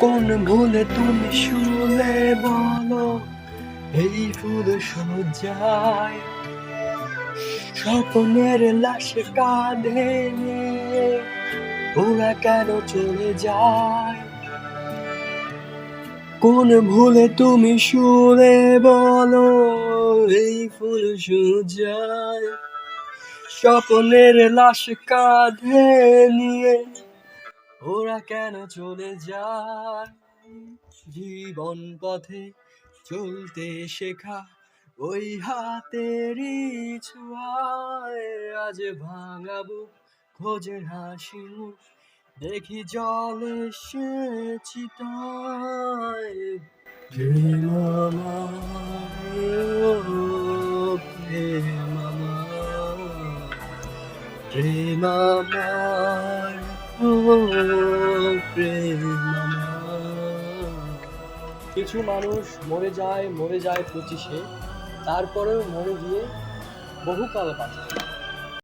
কোন ভুলে তুমি শুলে বলো? এই ফুল সজ্জায় স্বপ্নের লাশ কাঁধে নিয়ে ওরা কেন চলে যায়? কোন ভুলে তুমি শুলে বলো এই ফুল সজ্জায় স্বপ্নের লাশ কাঁধে নিয়ে ওরা কেন চলে যায়? জীবন পথে চলতে শেখা ওই হাতেরই ছোঁয়ায় আজ ভাঙাবো খোঁজে হাসি দেখি জলে সে চিতায় ও প্রেম প্রেম আমার, প্রেম। কিছু মানুষ মরে যায় মরে যায় পঁচিশে। তারপরেও মরে গিয়ে বহুকাল বাঁচে।